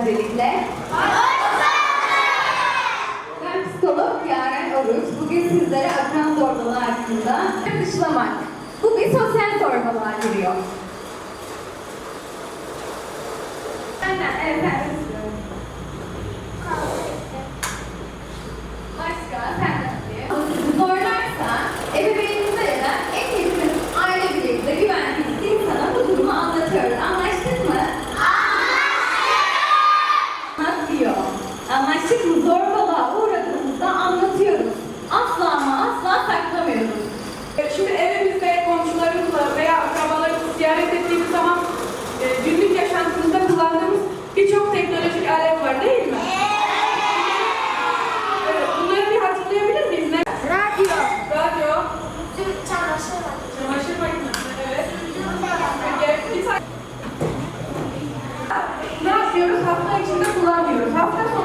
Öncelikle. Ben psikolog Yaren Oruç. Bugün sizlere akran zorbalığı hakkında dışlamak. Bu bir sosyal zorbalığa giriyor. Evet, evet. Alet var değil mi? Evet, bunları bir hatırlayabilir miyiz? Ne? Radyo. Radyo, Çamaşır makinesi. çamaşır makinesi, evet. Süpürge, bir tane- Ne yapıyoruz? Hafta içinde kullanmıyoruz. Hafta sonu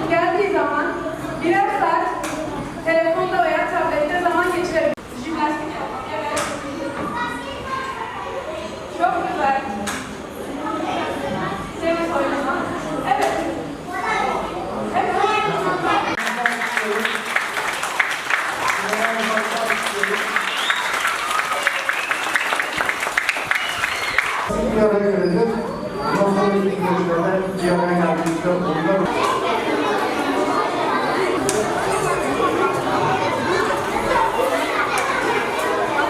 Bir araya gelecek. Ondan sonra ilk görüşmede bir araya geldiğimizde onlar